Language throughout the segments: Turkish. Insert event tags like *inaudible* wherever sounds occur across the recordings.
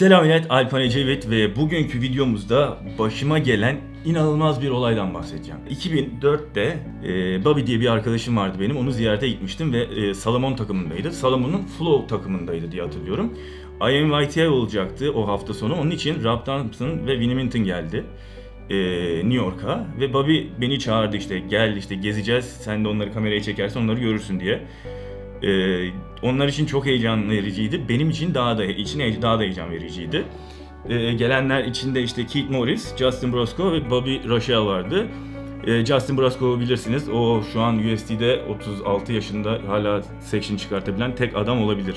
Selam millet, Alpan Ecevit ve bugünkü videomuzda başıma gelen inanılmaz bir olaydan bahsedeceğim. 2004'te e, Bobby diye bir arkadaşım vardı benim, onu ziyarete gitmiştim ve e, Salomon takımındaydı. Salomon'un Flow takımındaydı diye hatırlıyorum. IMYTI olacaktı o hafta sonu, onun için Rob Thompson ve Winnie geldi. e, New York'a ve Bobby beni çağırdı işte gel işte gezeceğiz sen de onları kameraya çekersen onları görürsün diye. Ee, onlar için çok heyecan vericiydi. Benim için daha da için daha da heyecan vericiydi. Ee, gelenler içinde işte Keith Morris, Justin Brosco ve Bobby Rochelle vardı. Ee, Justin Brosco'yu bilirsiniz. O şu an USD'de 36 yaşında hala section çıkartabilen tek adam olabilir.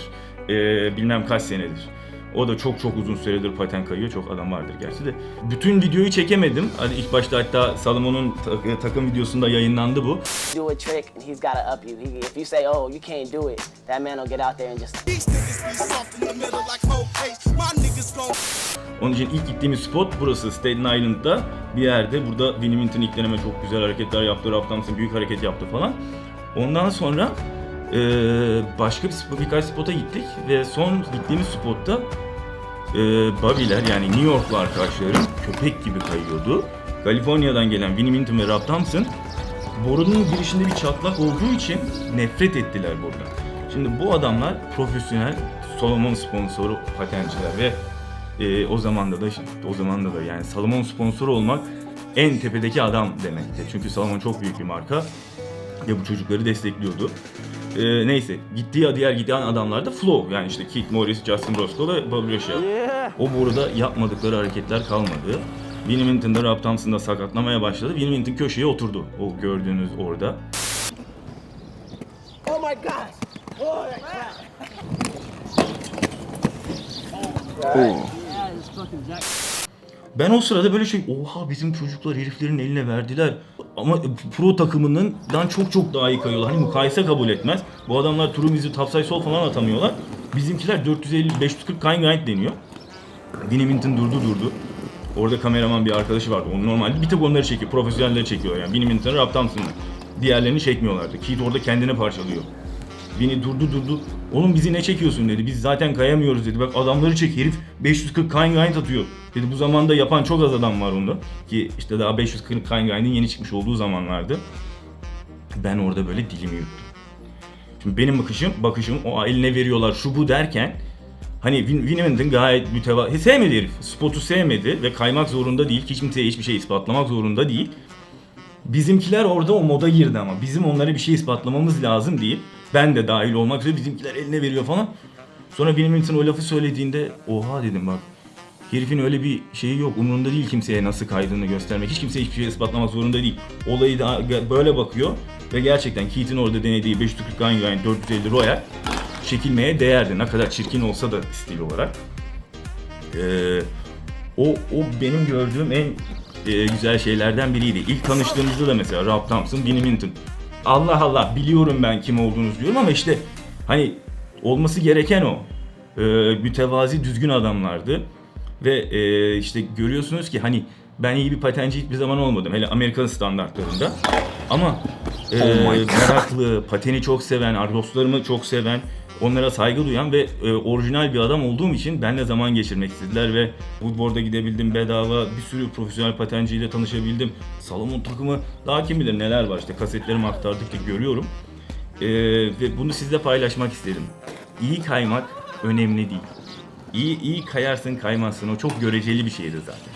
Ee, bilmem kaç senedir. O da çok çok uzun süredir paten kayıyor. Çok adam vardır gerçi de. Bütün videoyu çekemedim. Hani ilk başta hatta Salomon'un ta- takım videosunda yayınlandı bu. do a trick and he's got to up you. He, if you say, oh, you can't do it, that man will get out there and just These niggas be soft in the middle like whole case. My niggas gon' Onun için ilk gittiğimiz spot burası Staten Island'da bir yerde. Burada Winnie Minton ilk deneme çok güzel hareketler yaptı. Thompson büyük hareket yaptı falan. Ondan sonra eee, başka bir spot, birkaç spota gittik ve son gittiğimiz spotta eee Bobby'ler yani New Yorklu arkadaşlarım köpek gibi kayıyordu. Kaliforniya'dan gelen Winnie Minton ve Rob Thompson borunun girişinde bir çatlak olduğu için nefret ettiler buradan. Şimdi bu adamlar profesyonel Solomon sponsoru patenciler ve e, o zamanda da o zamanda da yani Salomon sponsoru olmak en tepedeki adam demekti. Çünkü Salomon çok büyük bir marka ve bu çocukları destekliyordu. E, neyse gittiği diğer giden adamlar da Flow yani işte Keith Morris, Justin Roscoe ve Bobby Rochelle. O boruda yapmadıkları hareketler kalmadı. Winnie Minton'da Rob Thompson'da sakatlamaya başladı. Winnie Minton köşeye oturdu. O gördüğünüz orada. oh my god, oh that crap. Ben o sırada böyle şey, oha bizim çocuklar heriflerin eline verdiler. Ama pro takımından çok çok daha iyi kayıyorlar. Hani mukayese kabul etmez. Bu adamlar turu bizi topside sol falan atamıyorlar. Bizimkiler 450-540 kind grind deniyor. Winnie Minton durdu durdu. Orada kameraman bir arkadaşı vardı. Onun normalde bir tek onları çekiyor. Profesyonelleri çekiyor yani. Winnie Minton'ı Rob Thompson'ı. Diğerlerini çekmiyorlardı. Keith orada kendini parçalıyor. Beni durdu durdu. Oğlum bizi ne çekiyorsun dedi. Biz zaten kayamıyoruz dedi. Bak adamları çek herif 540 kind grind atıyor. Dedi bu zamanda yapan çok az adam var onda. Ki işte daha 540 kind grind'in yeni çıkmış olduğu zamanlardı. Ben orada böyle dilimi yuttum. Şimdi benim bakışım, bakışım o eline veriyorlar şu bu derken hani Win- Winnie Minton gayet mütevazı sevmedi herif. Spotu sevmedi ve kaymak zorunda değil. Hiç kimseye hiçbir şey ispatlamak zorunda değil. Bizimkiler orada o moda girdi ama bizim onlara bir şey ispatlamamız lazım deyip ben de dahil olmak üzere bizimkiler eline veriyor falan. Sonra Winnie Minton o lafı söylediğinde oha dedim bak herifin öyle bir şeyi yok umurunda değil kimseye nasıl kaydığını göstermek hiç kimseye hiçbir şey ispatlamak zorunda değil. Olayı da böyle bakıyor ve gerçekten Keith'in orada denediği 540 Gun Gun 450 Royal çekilmeye değerdi ne kadar çirkin olsa da stil olarak. Ee, o, o benim gördüğüm en e, güzel şeylerden biriydi. İlk tanıştığımızda da mesela Rob Thompson, Winnie Minton. Allah Allah biliyorum ben kim olduğunuzu diyorum ama işte hani olması gereken o. Ee, mütevazi düzgün adamlardı. Ve e, işte görüyorsunuz ki hani ben iyi bir patenci hiçbir zaman olmadım. Hele Amerikan standartlarında. Ama e, meraklı, pateni çok seven, dostlarımı çok seven, onlara saygı duyan ve e, orijinal bir adam olduğum için benimle zaman geçirmek istediler ve Woodward'a gidebildim bedava, bir sürü profesyonel patenciyle tanışabildim. Salomon takımı daha kim bilir neler var işte kasetlerimi aktardıkça görüyorum. E, ve bunu sizle paylaşmak istedim. İyi kaymak önemli değil. İyi, iyi kayarsın kaymazsın o çok göreceli bir şeydir zaten.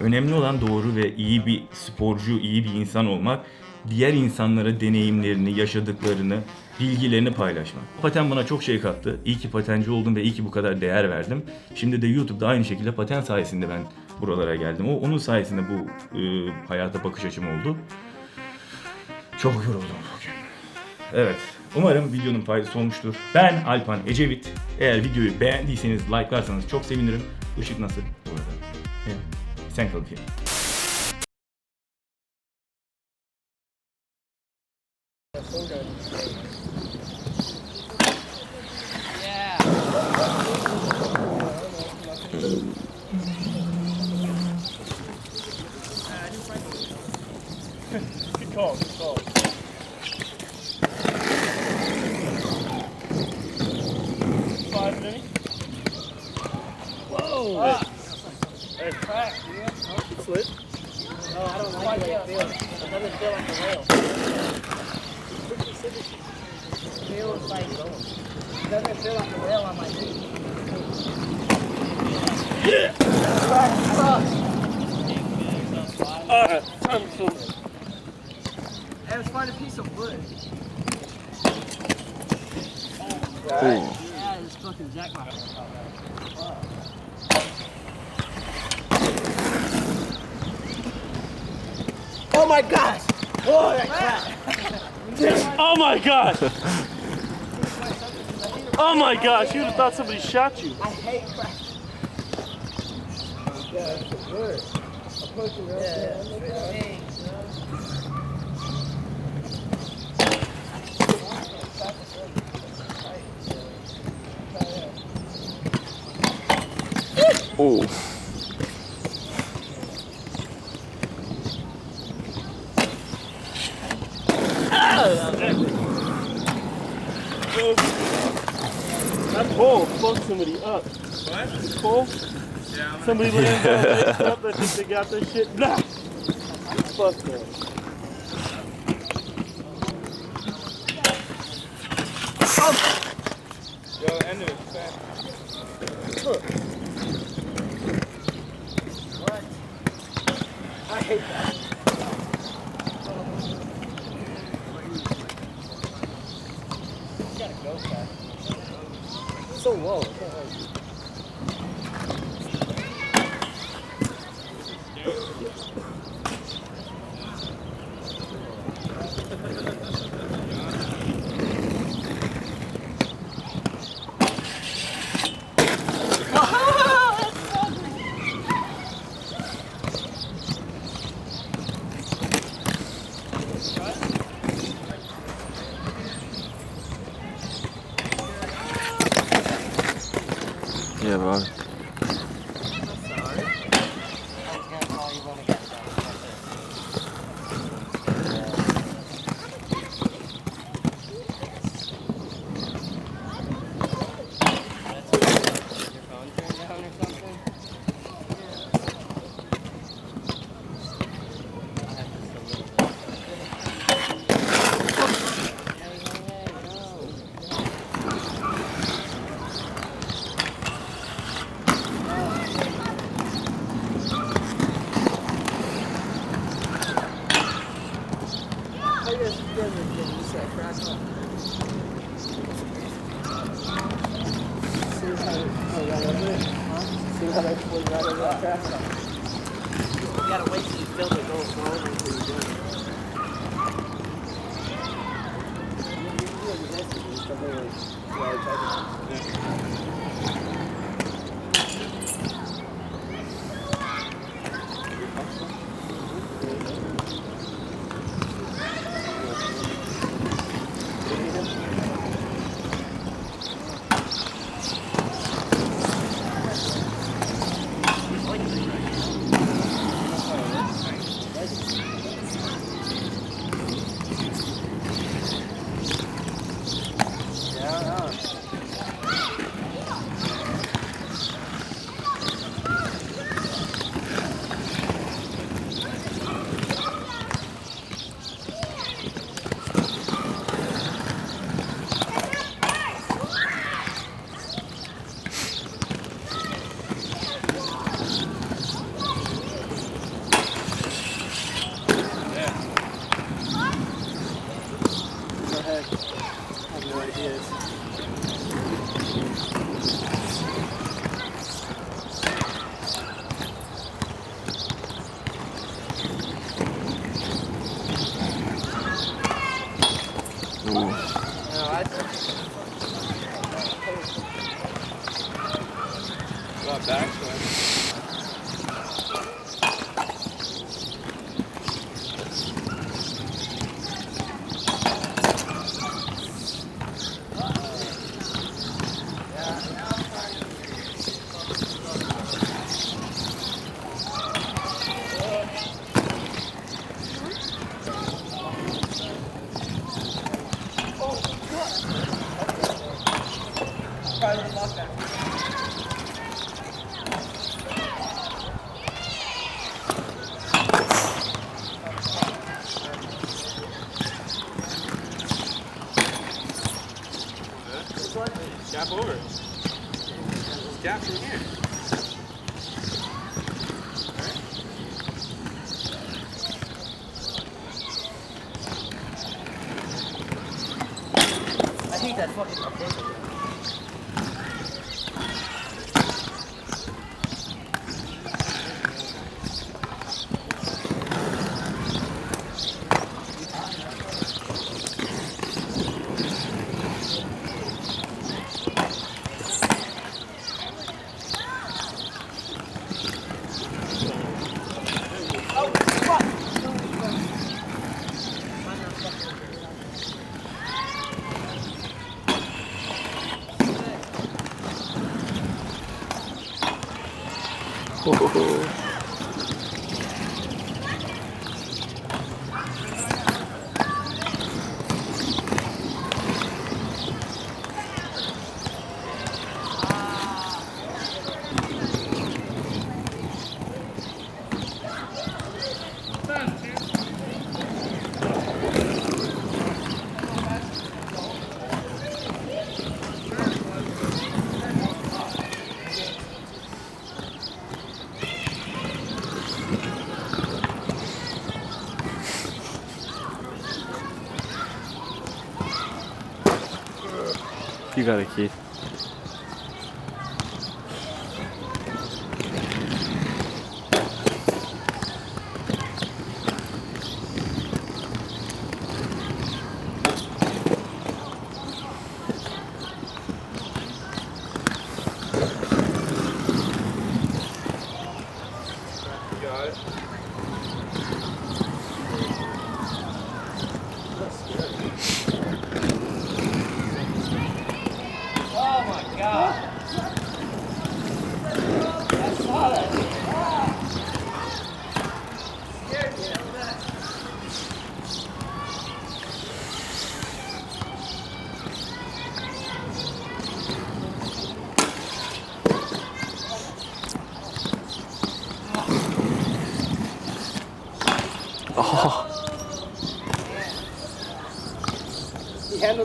Önemli olan doğru ve iyi bir sporcu, iyi bir insan olmak. Diğer insanlara deneyimlerini, yaşadıklarını, bilgilerini paylaşmak. Paten bana çok şey kattı. İyi ki patenci oldum ve iyi ki bu kadar değer verdim. Şimdi de YouTube'da aynı şekilde paten sayesinde ben buralara geldim. O onun sayesinde bu e, hayata bakış açım oldu. Çok yoruldum bugün. Evet. Umarım videonun faydası olmuştur. Ben Alpan Ecevit. Eğer videoyu beğendiyseniz like'larsanız çok sevinirim. Işık nasıl bu arada? Evet. Sen kalın ki. Good call, good call. this with? No, I don't like the way it feels. It doesn't feel like a whale. It feels like it doesn't feel like a whale on my feet. Yeah. Uh, I'm so. Hey, let's find a piece of wood. Cool. Yeah, this fucking jack my. Oh my God! Oh, that oh my God! Oh my gosh, oh you would have thought somebody shot you. I hate crap. Yeah, it's the worst. A person right there. Oh. somebody up. What? It's cool? Yeah. I'm somebody looking *laughs* up, they think they got this shit. Nah! Fuck that. Oh. Yo, end of it, fast. Look. What? I hate that. Gotta go fast. It's so low. It's not like... İyi abi. how they gotta wait till you. feel the go slow before Ooh. down from here. I hate that fucking update. You got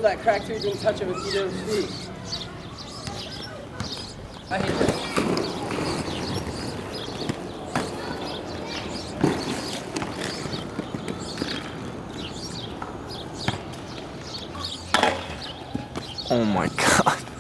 that crack too, he didn't touch it with of his feet. I hate that. Oh my *laughs* god.